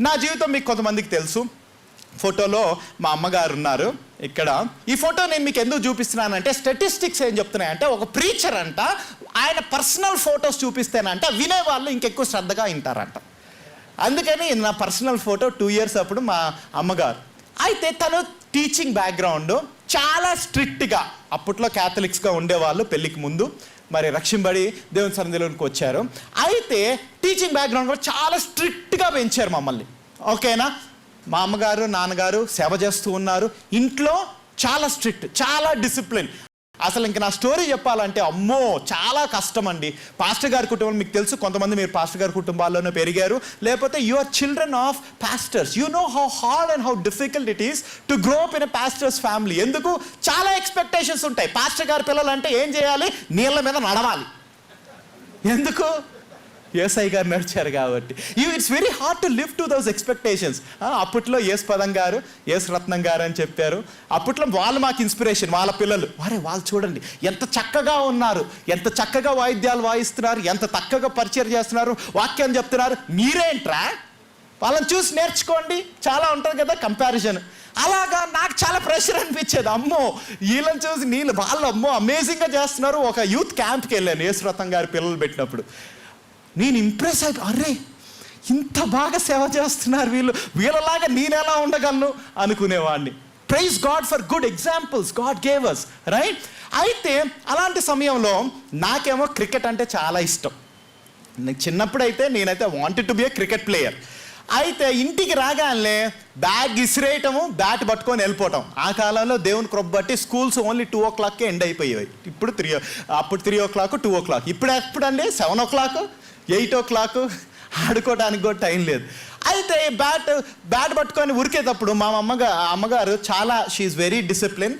నా జీవితం మీకు కొంతమందికి తెలుసు. ఫోటోలో మా అమ్మగారు ఉన్నారు. ఇక్కడ ఈ ఫోటో నేను మీకు ఎందుకు చూపిస్తున్నానంటే స్టాటిస్టిక్స్ ఏం చెప్తున్నాయంటే ఒక ప్రీచర్ అంట ఆయన పర్సనల్ ఫొటోస్ చూపిస్తేనంట వినేవాళ్ళు ఇంకెక్కువ శ్రద్ధగా వింటారంట. అందుకని ఇది నా పర్సనల్ ఫోటో టూ ఇయర్స్ అప్పుడు మా అమ్మగారు. అయితే తను టీచింగ్ బ్యాక్గ్రౌండ్ చాలా స్ట్రిక్ట్గా అప్పట్లో క్యాథలిక్స్గా ఉండేవాళ్ళు పెళ్ళికి ముందు. మరి రక్షింబడి దేవుని సన్నిధిలోకి వచ్చారు. అయితే టీచింగ్ బ్యాక్గ్రౌండ్ కూడా చాలా స్ట్రిక్ట్గా పెంచారు మమ్మల్ని. ఓకేనా? మా అమ్మగారు నాన్నగారు సేవ చేస్తూ ఉన్నారు. ఇంట్లో చాలా స్ట్రిక్ట్ చాలా డిసిప్లిన్ అసలు ఇంక నా స్టోరీ చెప్పాలంటే అమ్మో చాలా కష్టం అండి పాస్టర్ గారి కుటుంబం మీకు తెలుసు కొంతమంది మీరు పాస్టర్ గారి కుటుంబాల్లోనే పెరిగారు. లేకపోతే you are children of pastors you know how hard and how difficult it is to grow up in pastors family ఎందుకు? చాలా ఎక్స్పెక్టేషన్స్ ఉంటాయి. పాస్టర్ గారి పిల్లలు అంటే ఏం చేయాలి? నీళ్ళ మీద నడవాలి. ఎందుకు? ఏసఐ గారు నడిచారు కాబట్టి. You it's very hard to live to those expectations అప్పట్లో ఏస్ పదం గారు ఏస్ రత్నం గారు అని చెప్పారు. అప్పట్లో వాళ్ళు మాకు ఇన్స్పిరేషన్ వాళ్ళ పిల్లలు. వారే వాళ్ళు చూడండి ఎంత చక్కగా ఉన్నారు ఎంత చక్కగా వాయిద్యాలు వాయిస్తున్నారు ఎంత చక్కగా పరిచయం చేస్తున్నారు వాక్యం చెప్తున్నారు. మీరేంట్రా? వాళ్ళని చూసి నేర్చుకోండి. చాలా ఉంటుంది కదా కంపారిజన్ అలాగా నాకు చాలా ప్రెషర్ అనిపించేది. అమ్మో వీళ్ళని చూసి నీళ్ళు వాళ్ళు అమ్మో అమేజింగ్గా చేస్తున్నారు. ఒక యూత్ క్యాంప్కి వెళ్ళాను యేసురథం గారి పిల్లలు పెట్టినప్పుడు. నేను ఇంప్రెస్ అయిపో అరే ఇంత బాగా సేవ చేస్తున్నారు వీళ్ళు. వీళ్ళలాగా నేను ఎలా ఉండగలను? అనుకునేవాడిని praise God for good examples God గేవర్స్ us right అయితే అలాంటి సమయంలో నాకేమో క్రికెట్ అంటే చాలా ఇష్టం. నాకు చిన్నప్పుడైతే నేనైతే wanted to be a cricket player అయితే ఇంటికి రాగానే బ్యాగ్ ఇసిరేయటము బ్యాట్ పట్టుకొని వెళ్ళిపోవటం. ఆ కాలంలో దేవుని కృప బట్టి స్కూల్స్ ఓన్లీ టూ ఓ క్లాక్కే ఎండ్ అయిపోయాయి ఇప్పుడు త్రీ అప్పుడు three o'clock two o'clock ఇప్పుడు ఎప్పుడండి? Seven o'clock eight o'clock ఆడుకోవడానికి కూడా టైం లేదు. అయితే బ్యాట్ బ్యాట్ పట్టుకొని ఉరికేటప్పుడు మా అమ్మగా అమ్మగారు చాలా షీఈ్ వెరీ డిసిప్లిన్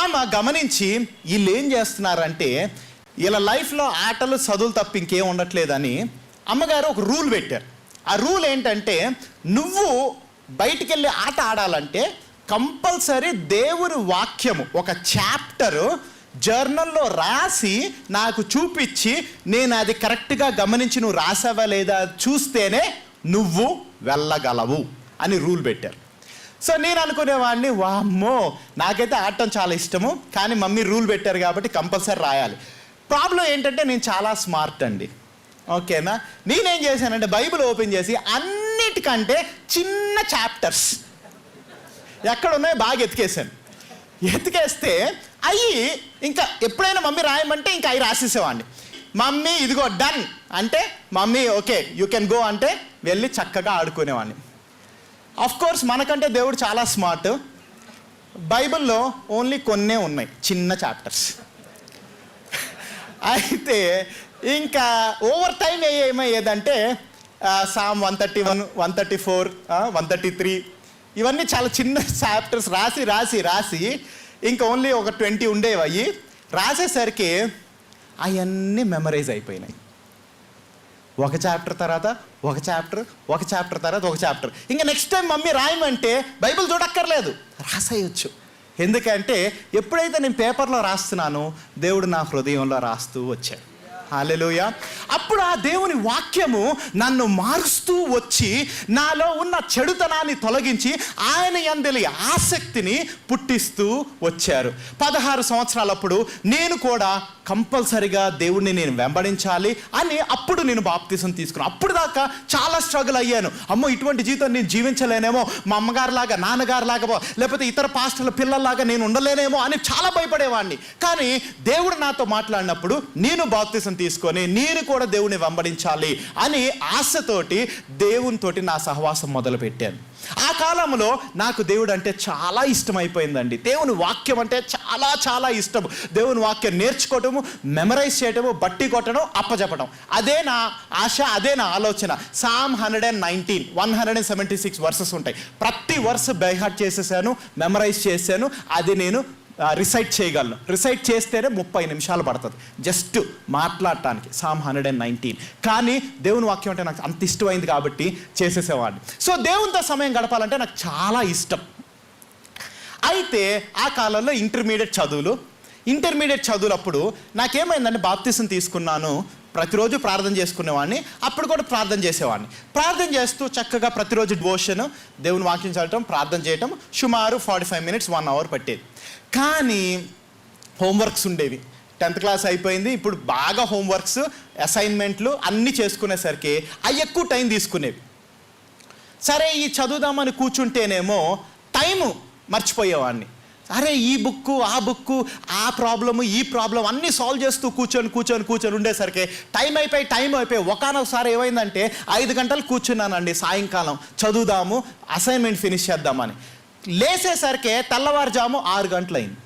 ఆమె గమనించి వీళ్ళు ఏం చేస్తున్నారంటే వీళ్ళ లైఫ్లో ఆటలు చదువులు తప్ప ఇంకేం ఉండట్లేదని అమ్మగారు ఒక రూల్ పెట్టారు. ఆ రూల్ ఏంటంటే నువ్వు బయటికి వెళ్ళి ఆట ఆడాలంటే కంపల్సరీ దేవుని వాక్యము ఒక చాప్టరు జర్నల్లో రాసి నాకు చూపించి నేను అది కరెక్ట్గా గమనించి నువ్వు రాసావా లేదా చూస్తేనే నువ్వు వెళ్ళగలవు అని రూల్ పెట్టారు. సో నేను అనుకునేవాడిని వామ్మో! నాకైతే ఆడటం చాలా ఇష్టము కానీ మమ్మీ రూల్ పెట్టారు కాబట్టి కంపల్సరీ రాయాలి. ప్రాబ్లం ఏంటంటే నేను చాలా స్మార్ట్ అండి. ఓకేనా? నేనేం చేశానంటే బైబిల్ ఓపెన్ చేసి అన్నిటికంటే చిన్న చాప్టర్స్ ఎక్కడ ఉన్నాయో బాగా ఎతికేసాను ఎతికేస్తే అవి ఇంకా ఎప్పుడైనా మమ్మీ రాయమంటే ఇంకా అవి రాసేసేవాడిని. మమ్మీ ఇదిగో డన్ అంటే mummy okay you can go అంటే వెళ్ళి చక్కగా ఆడుకునేవాడిని. అఫ్ కోర్స్ మనకంటే దేవుడు చాలా స్మార్ట్ బైబిల్లో ఓన్లీ కొన్నే ఉన్నాయి చిన్న చాప్టర్స్ అయితే ఇంకా over time ఏమయ్యేదంటే psalm one thirty one one thirty four one thirty three ఇవన్నీ చాలా చిన్న చాప్టర్స్ రాసి రాసి రాసి ఇంకా ఓన్లీ ఒక ట్వంటీ ఉండేవి అవి రాసేసరికి అవన్నీ మెమరైజ్ అయిపోయినాయి. ఒక చాప్టర్ తర్వాత ఒక చాప్టర్ ఒక చాప్టర్ తర్వాత ఒక చాప్టర్ ఇంకా నెక్స్ట్ టైం మమ్మీ రాయమంటే బైబిల్ చూడక్కర్లేదు. రాసేయచ్చు. ఎందుకంటే ఎప్పుడైతే నేను పేపర్లో రాస్తున్నానో దేవుడు నా హృదయంలో రాస్తూ వచ్చాడు. హాలెలుయ. అప్పుడు ఆ దేవుని వాక్యము నన్ను మారుస్తూ వచ్చి నాలో ఉన్న చెడుతనాన్ని తొలగించి ఆయన ఎందలి ఆసక్తిని పుట్టిస్తూ వచ్చారు. పదహారు సంవత్సరాలప్పుడు నేను కూడా కంపల్సరిగా దేవుణ్ణి నేను వెంబడించాలి అని అప్పుడు నేను బాప్తీసం తీసుకున్నాను. అప్పుడు దాకా చాలా స్ట్రగుల్ అయ్యాను. అమ్మో ఇటువంటి జీవితం నేను జీవించలేనేమో మా అమ్మగారిలాగా నాన్నగారిలాగా లేకపోతే ఇతర పాస్టర్ల పిల్లల్లాగా నేను ఉండలేనేమో అని చాలా భయపడేవాడిని కానీ దేవుడు నాతో మాట్లాడినప్పుడు నేను బాప్తీసం తీసుకొని నేను కూడా దేవుడిని వెంబడించాలి అని ఆశతోటి దేవునితోటి నా సహవాసం మొదలుపెట్టాను. ఆ కాలంలో నాకు దేవుడు అంటే చాలా ఇష్టమైపోయిందండి. దేవుని వాక్యం అంటే చాలా చాలా ఇష్టం. దేవుని వాక్యం నేర్చుకోవటము మెమరైజ్ చేయటము బట్టి కొట్టడం అప్పచెప్పడం అదే నా ఆశ అదే నా ఆలోచన. Psalm hundred and nineteen one hundred and seventy six verses ఉంటాయి. ప్రతి వర్స్ బైహార్ట్ చేసేసాను మెమరైజ్ చేశాను. అది నేను రిసైట్ చేయగలను. రిసైట్ చేస్తేనే ముప్పై నిమిషాలు పడుతుంది. జస్ట్ మాట్లాడటానికి. సామ్ హండ్రెడ్ అండ్ నైన్టీన్ కానీ దేవుని వాక్యం అంటే నాకు అంత ఇష్టమైంది కాబట్టి చేసేసేవాడిని. సో దేవునితో సమయం గడపాలంటే నాకు చాలా ఇష్టం. అయితే ఆ కాలంలో ఇంటర్మీడియట్ చదువులు ఇంటర్మీడియట్ చదువులప్పుడు నాకేమైందంటే బాప్తిసం తీసుకున్నాను. ప్రతిరోజు ప్రార్థన చేసుకునేవాడిని అప్పుడు కూడా ప్రార్థన చేసేవాడిని. ప్రార్థన చేస్తూ చక్కగా ప్రతిరోజు డివోషన్ దేవుని వాక్యం చదవటం ప్రార్థన చేయటం సుమారు forty five minutes one hour పట్టేది. కానీ హోంవర్క్స్ ఉండేవి. టెన్త్ క్లాస్ అయిపోయింది ఇప్పుడు బాగా హోంవర్క్స్ అసైన్మెంట్లు అన్నీ చేసుకునేసరికి అవి ఎక్కువ టైం తీసుకునేవి. సరే ఈ చదువుదామని కూర్చుంటేనేమో టైము మర్చిపోయేవాడిని. అరే ఈ బుక్ ఆ బుక్ ఆ ప్రాబ్లము ఈ ప్రాబ్లం అన్నీ సాల్వ్ చేస్తూ కూర్చొని కూర్చొని కూర్చొని ఉండేసరికి టైం అయిపోయి టైం అయిపోయి ఒకనొకసారి ఏమైందంటే ఐదు గంటలు కూర్చున్నానండి సాయంకాలం. చదువుదాము అసైన్మెంట్ ఫినిష్ చేద్దామని. లేసేసరికి తెల్లవారుజాము ఆరు గంటలైంది.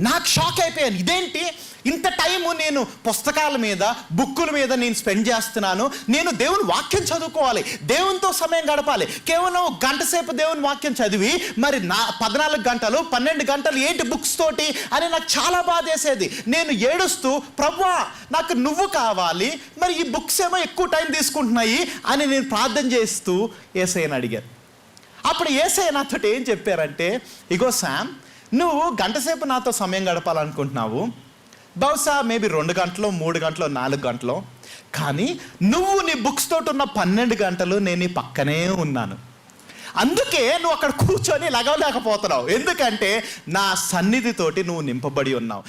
నాకు షాక్ అయిపోయాను. ఇదేంటి? ఇంత టైము నేను పుస్తకాల మీద బుక్కుల మీద నేను స్పెండ్ చేస్తున్నాను. నేను దేవుని వాక్యం చదువుకోవాలి. దేవునితో సమయం గడపాలి. కేవలం గంట సేపు దేవుని వాక్యం చదివి మరి నా పద్నాలుగు గంటలు పన్నెండు గంటలు ఏంటి బుక్స్ తోటి అని నాకు చాలా బాధ వేసేది. నేను ఏడుస్తూ ప్రభా నాకు నువ్వు కావాలి. మరి ఈ బుక్స్ ఏమో ఎక్కువ టైం తీసుకుంటున్నాయి అని నేను ప్రార్థన చేస్తూ ఏసైని అడిగాను. అప్పుడు ఏసై నాతో ఏం చెప్పారంటే ఇగో శామ్ నువ్వు గంటసేపు నాతో సమయం గడపాలనుకుంటున్నావు. బహుశా మేబీ రెండు గంటలు మూడు గంటలు నాలుగు గంటలు. కానీ నువ్వు నీ బుక్స్ తోటి ఉన్న పన్నెండు గంటలు నేను నీ పక్కనే ఉన్నాను. అందుకే నువ్వు అక్కడ కూర్చొని లగవలేకపోతున్నావు. ఎందుకంటే నా సన్నిధితోటి నువ్వు నింపబడి ఉన్నావు.